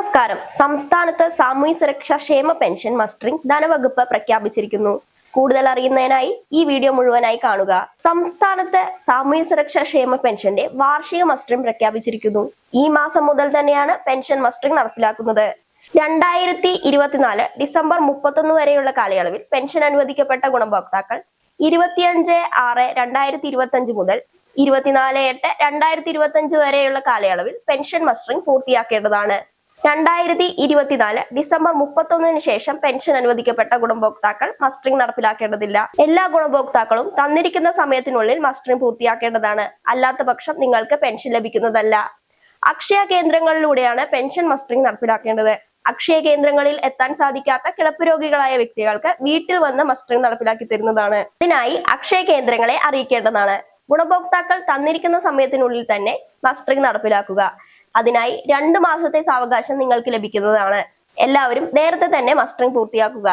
നമസ്കാരം. സംസ്ഥാനത്ത് സാമൂഹ്യ സുരക്ഷാ ക്ഷേമ പെൻഷൻ മസ്റ്ററിംഗ് ധനവകുപ്പ് പ്രഖ്യാപിച്ചിരിക്കുന്നു. കൂടുതൽ അറിയുന്നതിനായി ഈ വീഡിയോ മുഴുവനായി കാണുക. സംസ്ഥാനത്ത് സാമൂഹ്യ സുരക്ഷാ ക്ഷേമ പെൻഷന്റെ വാർഷിക മസ്റ്ററിംഗ് പ്രഖ്യാപിച്ചിരിക്കുന്നു. ഈ മാസം മുതൽ തന്നെയാണ് പെൻഷൻ മസ്റ്ററിംഗ് നടപ്പിലാക്കുന്നത്. രണ്ടായിരത്തി ഇരുപത്തിനാല് ഡിസംബർ മുപ്പത്തൊന്ന് വരെയുള്ള കാലയളവിൽ പെൻഷൻ അനുവദിക്കപ്പെട്ട ഗുണഭോക്താക്കൾ ഇരുപത്തിയഞ്ച് ആറ് രണ്ടായിരത്തി ഇരുപത്തി അഞ്ച് മുതൽ ഇരുപത്തിനാല് എട്ട് രണ്ടായിരത്തി ഇരുപത്തി അഞ്ച് വരെയുള്ള കാലയളവിൽ പെൻഷൻ മസ്റ്ററിംഗ് പൂർത്തിയാക്കേണ്ടതാണ്. രണ്ടായിരത്തി ഇരുപത്തിനാല് ഡിസംബർ മുപ്പത്തൊന്നിന് ശേഷം പെൻഷൻ അനുവദിക്കപ്പെട്ട ഗുണഭോക്താക്കൾ മസ്റ്ററിംഗ് നടപ്പിലാക്കേണ്ടതില്ല. എല്ലാ ഗുണഭോക്താക്കളും തന്നിരിക്കുന്ന സമയത്തിനുള്ളിൽ മസ്റ്ററിംഗ് പൂർത്തിയാക്കേണ്ടതാണ്. അല്ലാത്ത പക്ഷം നിങ്ങൾക്ക് പെൻഷൻ ലഭിക്കുന്നതല്ല. അക്ഷയ കേന്ദ്രങ്ങളിലൂടെയാണ് പെൻഷൻ മസ്റ്ററിംഗ് നടപ്പിലാക്കേണ്ടത്. അക്ഷയ കേന്ദ്രങ്ങളിൽ എത്താൻ സാധിക്കാത്ത കിടപ്പ് രോഗികളായ വ്യക്തികൾക്ക് വീട്ടിൽ വന്ന് മസ്റ്ററിംഗ് നടപ്പിലാക്കി തരുന്നതാണ്. ഇതിനായി അക്ഷയ കേന്ദ്രങ്ങളെ അറിയിക്കേണ്ടതാണ്. ഗുണഭോക്താക്കൾ തന്നിരിക്കുന്ന സമയത്തിനുള്ളിൽ തന്നെ മസ്റ്ററിംഗ് നടപ്പിലാക്കുക. അതിനായി രണ്ട് മാസത്തെ സാവകാശം നിങ്ങൾക്ക് ലഭിക്കുന്നതാണ്. എല്ലാവരും നേരത്തെ തന്നെ മസ്റ്ററിംഗ് പൂർത്തിയാക്കുക.